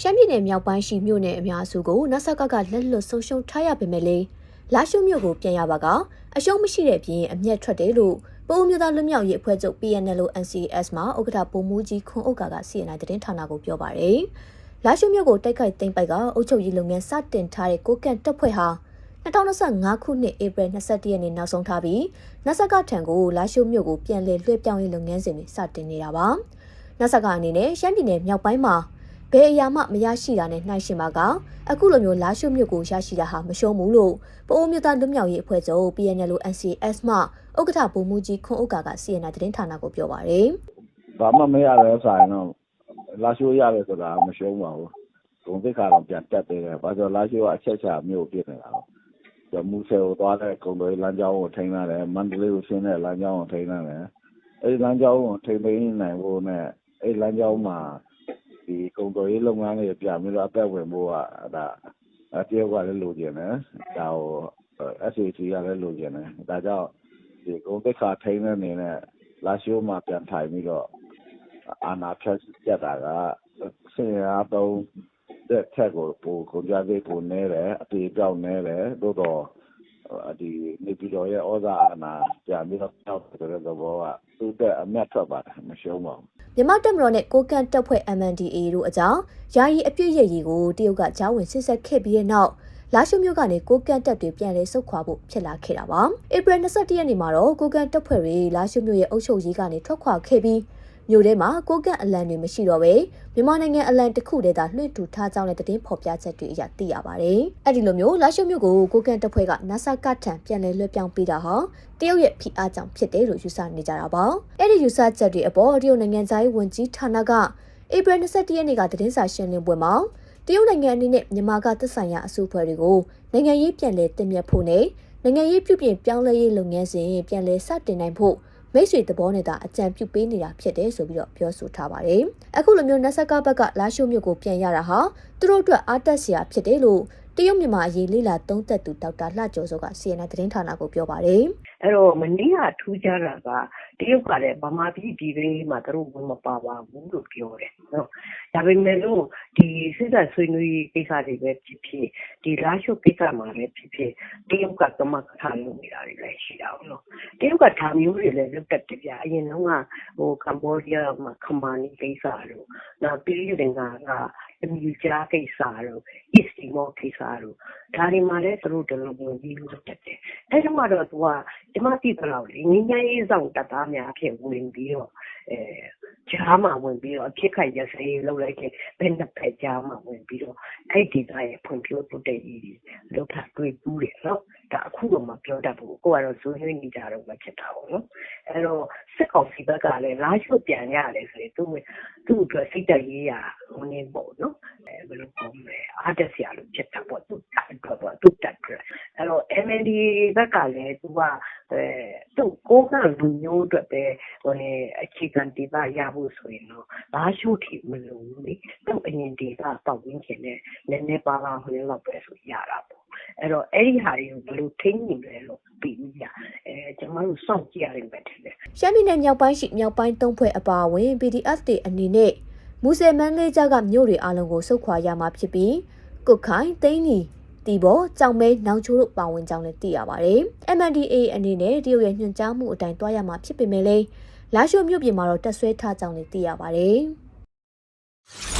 ရှမ်းပြည်နယ်မြောက်ပိုင်းရှိမြို့နယ်အများစုကိုနဆကကလက်လွတ်ဆုံးရှုံးထားရပေမဲ့လေလာရှုမြို့ကိုပြန်ရပါကအရှုံးမရှိတဲ့ပြင်အမျက်ထွက်တယ်လို့ပိုးမျိုးသားလွတ်မြောက်ရေးအဖွဲ့ချုပ် PNL NCS မှာဥက္ကဋ္ဌပုံမူကြီးခွန်ဥက္ကာက CNI သတင်းဌာနကိုပြောပါရယ်လာရှုမြို့ကိုတိုက်ခိုက်သိမ်းပိုက်ကအုပ်ချုပ်ရေးလုပ်ငန်းစတင်ထားတဲ့ကိုကန့်တပ်ဖွဲ့ဟာ2025ခုနှစ်ဧပြီ22ရက်နေ့နောက်ဆုံးထားပြီးနဆကထံကိုလာရှုမြို့ကိုပြန်လည်လွှဲပြောင်းရေးလုပ်ငန်းစဉ်တွေစတင်နေတာပါနဆကအနေနဲ့ရှမ်းပြည်နယ်မြောက်ပိုင်းမှာ ဘယ်အရာမှမရရှိတာနဲ့နှိုင်းရှင်ပါကအခုလိုမျိုးလာရှုမြို့ကိုရရှိတာဟာမရှုံးဘူးလို့ပအိုးမြို့သားလွတ်မြောက်ရေးအဖွဲ့ချုပ် PNL NCS မှဥက္ကဋ္ဌဗိုလ်မှူးကြီးခွန်ဥက္ကာက CNN သတင်းဌာနကိုပြောပါရယ်ဘာမှမရတဲ့ဆိုင်တော့လာရှိုးရတယ်ဆိုတာမရှုံးပါဘူး။ဂုံသိက္ခါတော့ပြန်တက်သေးတယ်။ဘာကြောင့်လာရှိုးကအချက်ချာမျိုးဖြစ်နေတာတော့။ကျမူဆယ်ကိုသွားတဲ့ဂုံတွေလမ်းကြောင်းကိုထိန်းလာတယ်။မန္တလေးကိုဆင်းတဲ့လမ်းကြောင်းကိုထိန်းလာတယ်။အဲဒီလမ်းကြောင်းကိုထိန်းသိမ်းနိုင်ဖို့နဲ့အဲဒီလမ်းကြောင်းမှာ ဒီဂုံတော်ရေးလုပ်ငန်းတွေပြန်ပြီးတော့အသက်ဝင်ဖို့ကဒါအတယောက်ကလည်းလိုချင်တယ်။ဒါကို SAC ကလည်းလိုချင်တယ်။ဒါကြောင့်ဒီဂုံသိက္ခါထိန်းတဲ့အနေနဲ့လာရှိုးမှာပြန်ထိုင်ပြီးတော့အာဏာဖျက်ဆီးတာကဆင်အားသုံးတဲ့ထက်ကိုပိုကုန်ကြသေးပိုနေတယ်အပြေပြောင်းနေတယ်သို့တော့ဒီနေပြည်တော်ရဲ့ဩဇာအာဏာပြန်ပြီးတော့ပြောင်းတဲ့သဘောကသူ့တဲ့အမျက်ထွက်ပါတယ်မရှုံးပါဘူး မြန်မာတပ်မတော်နဲ့ကိုကန့်တပ်ဖွဲ့ MNDAA တို့အကြောင်းယာယီအပြည့်ရည်ကိုတရုတ်ကကြားဝင်ဆစ်ဆက်ခဲ့ပြီးတဲ့နောက်လာရှုမြို့ကနေကိုကန့်တပ်တွေပြန်လည်ဆုတ်ခွာဖို့ဖြစ်လာခဲ့တာပါ။ဧပြီ21ရက်နေ့မှာတော့ကိုကန့်တပ်ဖွဲ့တွေလာရှုမြို့ရဲ့အုပ်ချုပ်ရေးကနေထွက်ခွာခဲ့ပြီး မြို့ထဲမှာကိုကန့်အလံတွေမရှိတော့ပဲမြန်မာနိုင်ငံအလံတစ်ခုတည်းသာလွှင့်ထူထားကြောင်းလည်းသတင်းဖော်ပြချက်တွေအရသိရပါတယ်။အဲ့ဒီလိုမျိုးလာရှုမြို့ကိုကိုကန့်တပ်ဖွဲ့ကနဆကထံပြန်လည်လွှဲပြောင်းပေးတာဟာတရုတ်ရဲ့ဖိအားကြောင့်ဖြစ်တယ်လို့ယူဆနေကြတာပါ။အဲ့ဒီယူဆချက်တွေအပေါ်တရုတ်နိုင်ငံသားရေးဝန်ကြီးဌာနကဧပြီ21ရက်နေ့ကသတင်းစာရှင်းလင်းပွဲမှာတရုတ်နိုင်ငံအနေနဲ့မြန်မာကသက်ဆိုင်ရာအစုအဖွဲ့တွေကိုနိုင်ငံရေးပြန်လည်တင်မြတ်ဖို့နဲ့နိုင်ငံရေးပြုပြင်ပြောင်းလဲရေးလုပ်ငန်းစဉ်ပြန်လည်စတင်နိုင်ဖို့ မိတ်ဆွေသဘောနဲ့သာအကြံပြုပေးနေတာဖြစ်တယ်ဆိုပြီးတော့ပြောဆိုထားပါတယ်။အခုလိုမျိုးနတ်ဆက်ကဘက်ကလာရှိုးမြို့ကိုပြန်ရတာဟာသူတို့အတွက်အားတက်စရာဖြစ်တယ်လို့ တရုတ်မြန်မာအရေးလေ့လာသုံးသပ်သူဒေါက်တာလှကျော်စောက CNN သတင်းဌာနကိုပြောပါတယ်။အဲ့တော့မနေ့ကထူးခြားတာကတရုတ်ကလည်းဗမာပြည်ပြည်လေးမှာသူတို့ဝင်မပါပါဘူးလို့ပြောတယ်နော်ဒါပေမဲ့လို့ဒီစစ်တပ်ဆွေးနွေးရေးကိစ္စတွေပဲဖြစ်ဖြစ်ဒီလာရှုပ်ကိစ္စမှာလည်းဖြစ်ဖြစ်တရုတ်ကကမကထလုပ်နေတာတွေလည်းရှိတာပေါ့နော်တရုတ်ကဒါမျိုးတွေလည်းလုပ်တတ်တယ်ဗျအရင်တော့ကဟိုကမ္ဘောဒီးယားမှာခမာနီကိစ္စတို့နောက်ပြည်ရင်းကအမြူကြားကိစ္စတို့ East Timor ကိစ္စတို့ဒါတွေမှာလည်းသူတို့ဒီလိုဝင်ပြီးလုပ်တတ်တယ်အဲ့ဒီမှာတော့သူကဒီမှာသိသလောက်လေငင်းငယ်ရေးဆောင်တပ်သားများအဖြစ်ဝင်ပြီးတော့အဲကြားမှာဝင်ပြီးတော့အဖြစ်ခိုက်ရစရေးလုပ်လိုက်တဲ့ဘယ်နှစ်ဖက်ကြားမှာဝင်ပြီးတော့အဲ့ဒီသားရဲ့ဖွံ့ဖြိုးတိုးတက်ရေးလောက်တာတွေ့ဘူးတယ်နော် ဒါအခုတော့မပြောတတ်ဘူးကိုကတော့ဇွေးနေကြတော့မဖြစ်တာပေါ့နော်အဲ့တော့စစ်ကောင်စီဘက်ကလည်းလာရှုပ်ပြန်ရတယ်ဆိုရင်သူ့သူ့အတွက်စိတ်တက်ရေးရဟိုနေပေါ့နော်အဲဘယ်လိုပြောမလဲအားတက်စရာလို့ဖြစ်တာပေါ့သူ့တက်အတွက်ပေါ့သူ့တက်အတွက်အဲ့တော့ MND ဘက်ကလည်းသူကအဲသူ့ကိုကလူမျိုးအတွက်ပဲဟိုနေအခြေခံဒေသရဖို့ဆိုရင်တော့လာရှုပ်ထိမလို့လေသူ့အရင်ဒေသပတ်ဝန်းကျင်နဲ့နည်းနည်းပါးပါးဟိုလောက်ပဲဆိုရတာပေါ့ အဲ့တော့အဲ့ဒီဟာတွေကိုဘယ်လိုထိန်းနေလဲလို့ပြီးပြီအဲကျွန်တော်တို့စောင့်ကြည့်ရရင်ပဲတယ်ရှမ်းပြည်နယ်မြောက်ပိုင်းရှိမြောက်ပိုင်းသုံးဖွဲ့အပါအဝင် PDF တွေအနေနဲ့မူဆယ်မန်းလေးကြားကမြို့တွေအလုံးကိုစုခွာရမှာဖြစ်ပြီးကုတ်ခိုင်သိန်းနီတီဘောကြောင်မဲနောင်ချိုးတို့ပါဝင်ကြောင်းလည်းသိရပါတယ်။ MNDA အနေနဲ့တရုတ်ရဲ့ညွှန်ကြားမှုအတိုင်းတွားရမှာဖြစ်ပေမဲ့လည်းလာရှိုမြို့ပြင်မှာတော့တက်ဆွဲထားကြောင်းလည်းသိရပါတယ်။